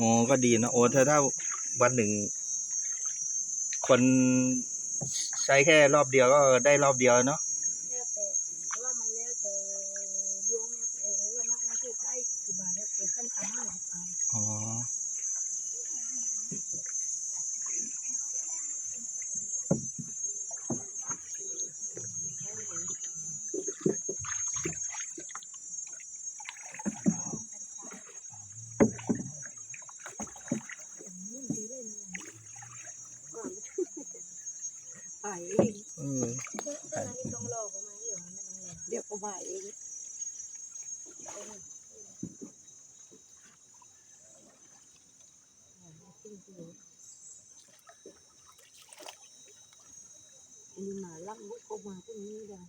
อ๋อก็ดีนะโอ้ถ้าถ้าวันหนึ่ง คนใช้แค่รอบเดียวก็ได้รอบเดียวเนาะ แล้วแต่ว่ามันแล้วแต่ดวงแล้วแต่ว่านักมาถูกได้คือบาทแล้วแต่ขั้นตามมาหลายไป อ๋อ นี่ดีเลยนี่ ไปเองเออตอนนี้ต้องรอประมาณเหลือไม่ต้องรอเดี๋ยวก็บ่ายเอง อันนี้หมาลักมุกก็มาพวกนี้เลย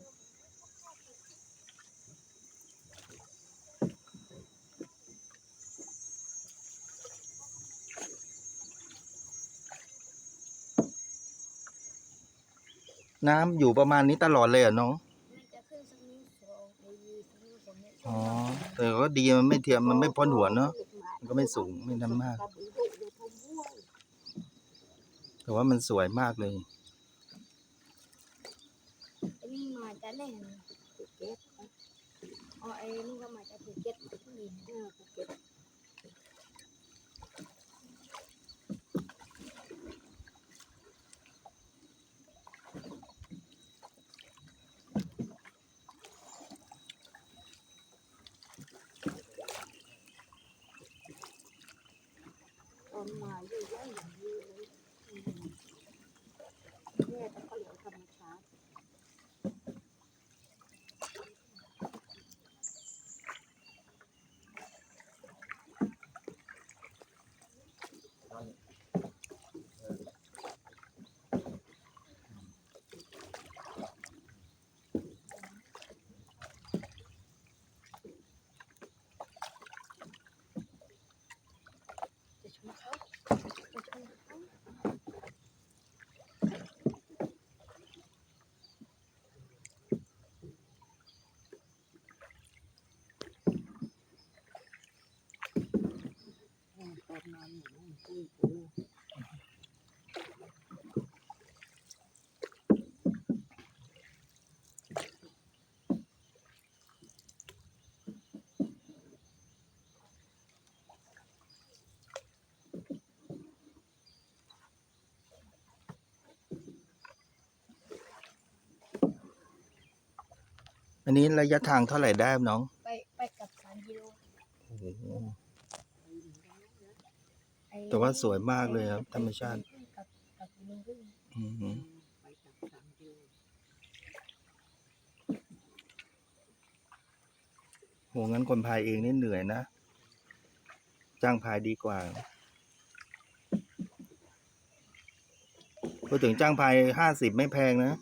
น้ำอยู่ประมาณนี้ตลอดเลยเหรอะน้อง มันจะขึ้นสักนิ้วสองนิ้วสักนิ้วสองนิ้วอ๋อ แต่ก็ดีมันไม่เทียมมันไม่พ้นหัวเนาะ มันก็ไม่สูงไม่นั่นมาก แต่ว่ามันสวยมากเลยอันนี้มาจากไหนภูเก็ตอ๋อไอ้นี่ก็มาจากภูเก็ตที่นี่เออภูเก็ต ตอนมาเยอะแยะอย่างนี้เลยอืมแม่แต่ก็เหลือธรรมชาติ จะชมเขาจะชมเขา แม่ตอนมา อันนนี้ระยะทางเท่าไหร่ได้ครับน้อง ไปไปกับสามกิโล โอ้โห ไอ้ แต่ ว่าสวยมากเลยครับ ธรรมชาติโลครึ่งอือหือโหงั้นคนพายเองนี่เหนื่อยนะ จ้างพายดีกว่าพูดถึงจ้างพายห้าสิบไม่แพงนะ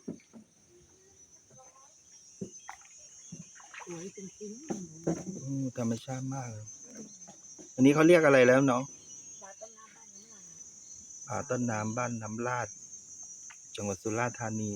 สวยจริงอืมธรรมชาติมาก อันนี้เขาเรียกอะไรแล้วน้อง ต้นน้ำบ้านน้ำลาด จังหวัดสุราษฎร์ธานี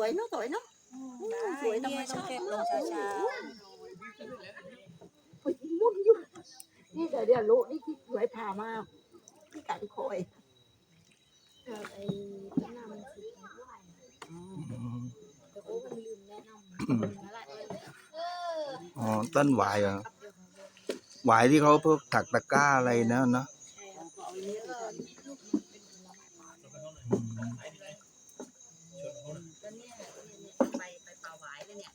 วยเนาะสวยเนาะสวยธรรมชาติเก็บลงช้าไปมุนอยู่นี่เดี๋ยวเดี๋ยวลูกนี่ที่สวยพามาที่กันคอยถ้าไอ้ต้นน้ำมันสีแดงไหวแต่โอ้มันลืมแนะนำคนละละเลยเอออ๋อต้นหวายเหรอหวายที่เขาพวกถักตะกร้าอะไรนะเนาะ ใช่ครับเอาเนี้ยก็ลูกมันเป็นผลไม้ป่า อืม แล้วเนี่ยไปไปป่าหวายเลยเนี่ย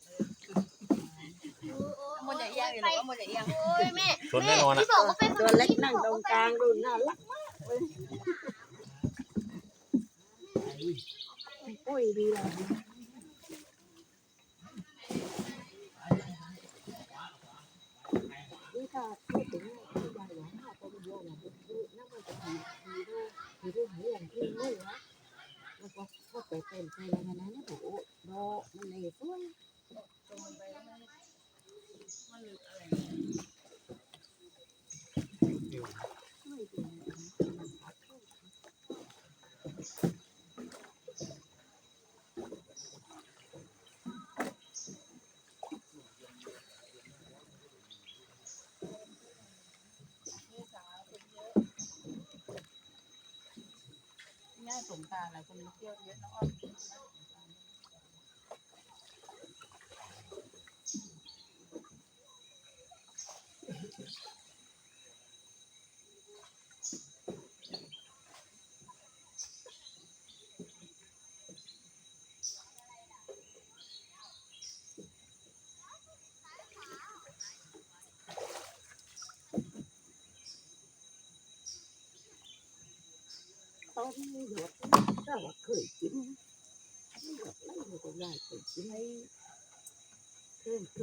มันจะเอียงหรือว่ามันจะเอียง โอ้ยแม่ ชนแน่น อนอะที่บอกว่าเป็นตัวเล็กนั่งตรงกลางดูน่ารักมากเลยโอ้ยดีเลยนี่ถ้าพูดถึงที่ใหญ่หลวงพ่อเป็นเยอะนะคือนั่นมันจะมีมีด้วยมีด้วยหลวงพี่ด้วยนะแล้วก็ก็ไปเป็นไปอะไรมานั้นโอ้โหดมันเลยสวยง่ายสงการอะไรคนเลยอะไม่ หยดไม่หยดก็ได้เคยกินให้เคยเ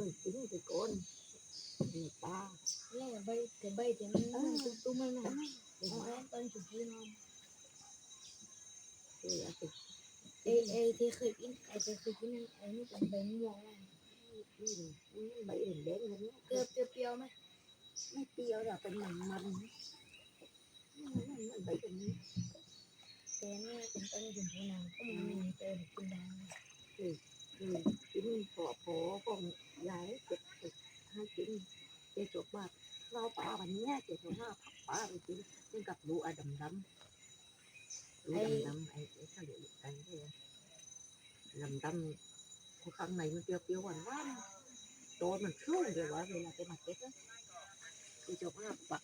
คยกินไปก่อนในป่าแล่ใบแต่ใบแต่มันมันตุ้มๆมันนะเอาไอ้ต้นจุดที่นอนเคยเอาไปไอ้ไอ้ที่เคยกินไอ้ที่เคยกิ นนั่นไอ้นี่เดินใบแดงๆแบบนี้เกลือเปรี้ยวๆไหมไม่เปรี้ยวหรอกเป็นมันมันมันใบแบบนี้แต่นี่ยเป็นต้นจุดที่นอนก็มีเจอกินได้คือกินพอพอของยายเก็บให้กินเจ๊จบว่าเราป่าวันนี้เจ๊จบว่าป่าไปกินกินกับดูอะดำดำดูดำดำไอ้ไอ้ข้าวเหนียวไอ้เนี่ยดำดำข้างในมันเปรี้ยวๆหวานหวานโตมันชุ่มเดี๋ยว่าเวลาไปมาเก็ตนะเจ๊จบว่าป่า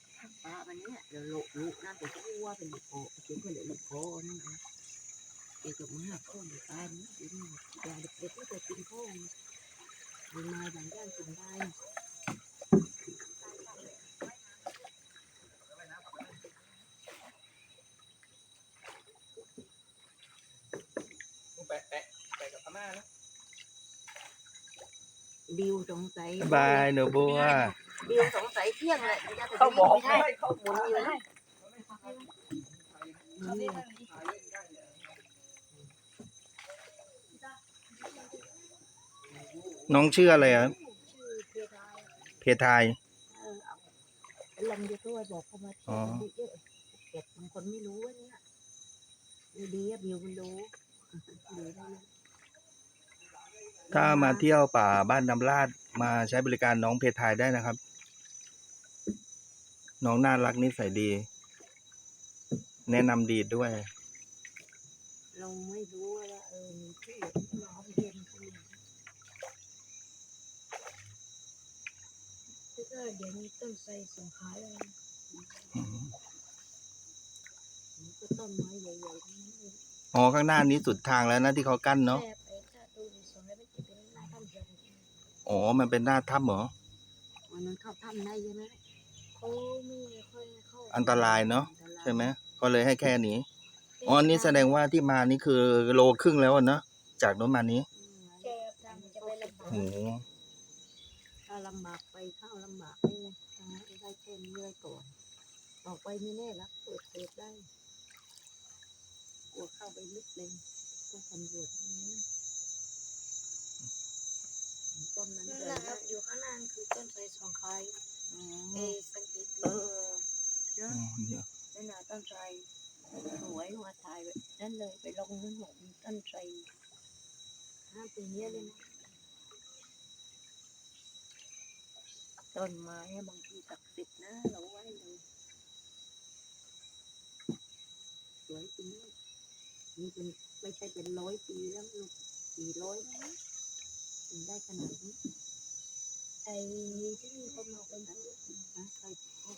ป่าวันนี้เดี๋ยวโลลูกนั่นเดี๋ยวจะว่าเป็นลูกโป่กินก็เดี๋ยวลูกโป่นั่นเองเกี่ยวกับมากข้อในตายนี่กินยาเด็กๆก็จะกินข้อมีไม้บางอย่างกินได้แปะแปะแปะกับพม่านะบิวสงสัยบายหนูบัว บิวสงสัยเที่ยงเลยเขาบอกไม่ได้เขาหมุนอยู่นะนี่น้องชื่ออะไรอะชื่อเพดายเพทายเออเอาลองดูด้วยบอกเขามาเที่ยวเยอะเก็บบางคนไม่รู้ว่าเนี่ยดูดีอะบิวมันรู้ดูได้เลยถ้ามาเที่ยวป่าบ้านน้ำลาดมาใช้บริการน้องเพทายได้นะครับ น้องน่ารักนิสัยดี แนะนำดีด้วย เราไม่รู้ว่าเออมีที่น้องเย็นที่แล้วก็เดี๋ยวมีต้นไทรสงขลาเลยก็ต้นไม้ใหญ่ๆทั้งนั้นเลยอ๋อข้างหน้านี้สุดทางแล้วนะที่เขากั้นเนาะแต่ไปถ้าดูในสวนแล้วมันจะเป็นหน้าถ้ำเดียวกันอ๋อมันเป็นหน้าถ้ำเหรอวันนั้นเข้าถ้ำได้ใช่ไหมเขาไม่ค่ อยเข้าอันตรายเนาะใช่ไหมก็เลยให้แค่นี้อ๋อนี่แสดงว่าที่มานี่คือโลครึ่งแล้วอะเนาะจากโน้นมานี้แกทางจะไปลำบากโอ้โหถ้าลำบากไปเข้าลำบากไม่ทางนั้นได้แค่นี้ไว้ก่อนต่อไปไม่แน่รักเปิดเปิดได้กลัวเข้าไปลึกเลยก็ตำรวจนี้ต้นนั้นนั่นเลแหละยครับอยู่ข้างหน้าคือต้นไทรสงขลาเอสัง เลย ไปลงนู่นหกมีต้นไทรห้าปีนี้เลยนะต้นไม้บางทีศักดิ์สิทธิ์นะเราไหว้เลยสวยจริงนี่เป็นไม่ใช่เป็นร้อยปีแล้วลูกสี่ร้อยแล้ถึงได้ขนาดนี้ไอ้ที่มีคนมาเป็นนะใคร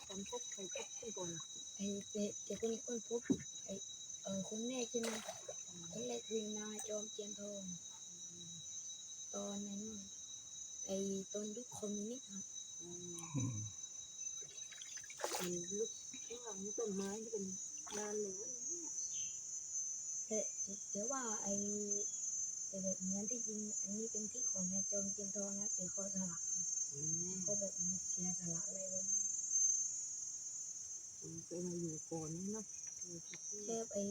คนพบใครพบที่ก่อนไอ้เด็กคนคนพบ เคยมาอยู่ก่อนนี่เนาะเออที่แค่ไอ้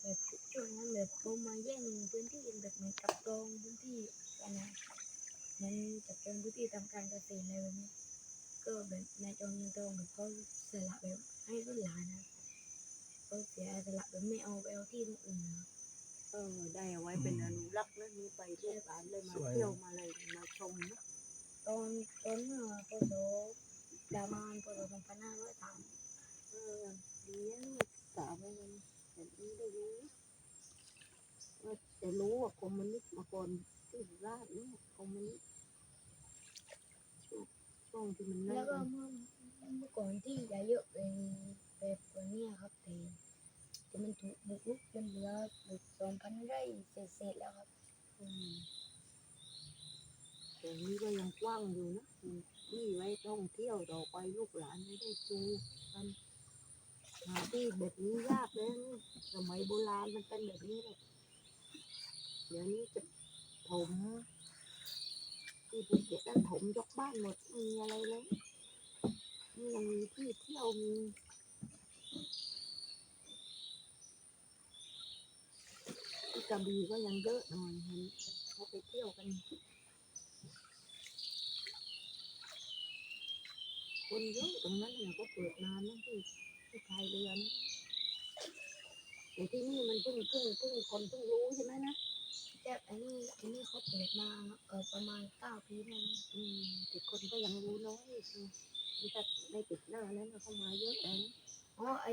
แบบช่วงนั้นแบบเขามาแย่งพื้นที่กันแบบเหมือนจับจองพื้นที่กันนะมันจับจองพื้นที่ทำการเกษตรอะไรแบบนี้ก็แบบนายจอมเทียนทองแบบเขาสละแบบให้รุ่นหลานนะเขาเสียสละแบบไม่เอาไปเอาที่อื่นนะเออได้เอาไว้เป็นอนุรักษ์นะมีไปลูกหลานเลยมาเที่ยวมาเลยมาชมนะตอนตอนเมื่อพศประมาณพศสองพันห้าร้อยสาม นะลูกสาวไม่มันแต่นี่ได้รู้ว่าแต่รู้ว่าคอมมิวนิสต์มาก่อนที่ราชนี่คอมมิวนิสต์ช่วงช่วงที่มันนั่แล้วก็เมื่อเมื่อก่อนที่จะเยอะเป็นแบบตัวเนี้ยครับแต่แต่มันถูกบุกรุกจนเหลือบุกสองพันไร่เศษๆแล้วครับแต่นี่ก็ยังกว้างอยู่นะมีที่ไว้ท่องเที่ยวต่อไปลูกหลานไม่ได้ดูกัน หาที่แบบนี้ยากเลยสมัยโบราณมันเป็นแบบนี้เลยเดี๋ยวนี้จะถมที่ภูเก็ตนั่นถมยกบ้านหมดไม่มีอะไรเลยนี่ยังมีที่เที่ยวมีที่กระบี่ก็ยังเยอะหน่อยเห็นเขาไปเที่ยวกัน คนเยอะตรงนั้นเนี่ยก็เปิดนานนะที่ที่ พายเรือนะแต่ที่นี่มันเพิ่งเพิ่งเพิ่งคนเพิ่งรู้ใช่ไหมนะแต่อันนี้อันนี้เขาเปิดมาเออประมาณเก้าปีแล้วนะอืมแต่คนก็ยังรู้น้อยอยู่นี่ถ้าได้ติดหน้านั้นเข้ามาเยอะแล้วนะอ๋อไอ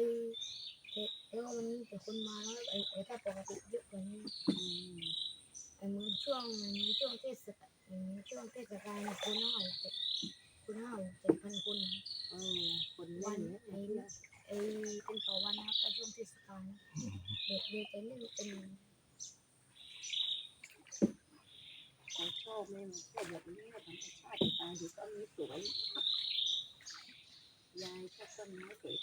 แต่แต่ว่าวันนี้แต่คนมาแล้วไอไอถ้าปกติเยอะกว่านี้อืมไอเหมือนช่วงเหมือนช่วงเทศกาลเหมือนช่วงเทศกาลเนี่ยคนห้าหกเจ็ดคนห้าหกเจ็ดพันคนนะเออคนเล่นเนี่ยมาเที่ยว ไอ้เป็นต่อวันนะครับแต่ช่วงเทศกาลนะเด็กเรียนจะเล่นเป็นเขาชอบเลยมันเที่ยวแบบนี้ธรรมชาติตาดูต้นนี้สวยยายชอบต้นไม้สวย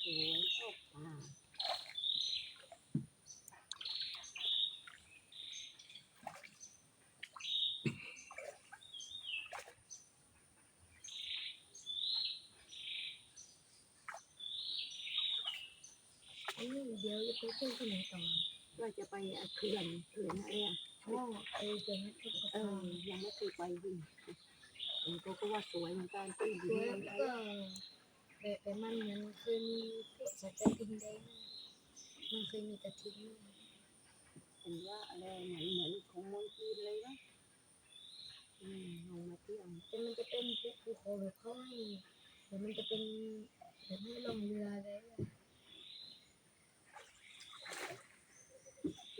ๆชอบป่า ไอ้นี่ เดี๋ยวจะไปเที่ยวที่ไหนต่อว่าจะไปอะเขื่อนเขื่อนอะไรอะอ๋อไอเดี๋ยวนั้นเทศเอกาอลยังไม่เคยไปดิเออเขาก็ว่าสวยเหมือนกันที่สดินวยมันแล้วไอ้ก็แบบแต่มันเหมือนเคยมีพวกสัตว์กระทิงแดงมันเคยมีกระทิงเห็นว่าอะไรเหมือนเหมือนของเมืองจีนเลยนะอืมลงมาเที่ยวแต่มันจะเป็นภูภูเขาแบบเขาให้แต่มันจะเป็นแบบให้ลงเรือเลย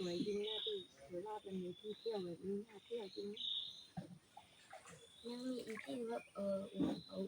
วยจริงนะที่เวลาเป็นที่เที่ยวแบบนี้น่าเที่ยวจริงยังมีอีกที่ว่าเอออุอุ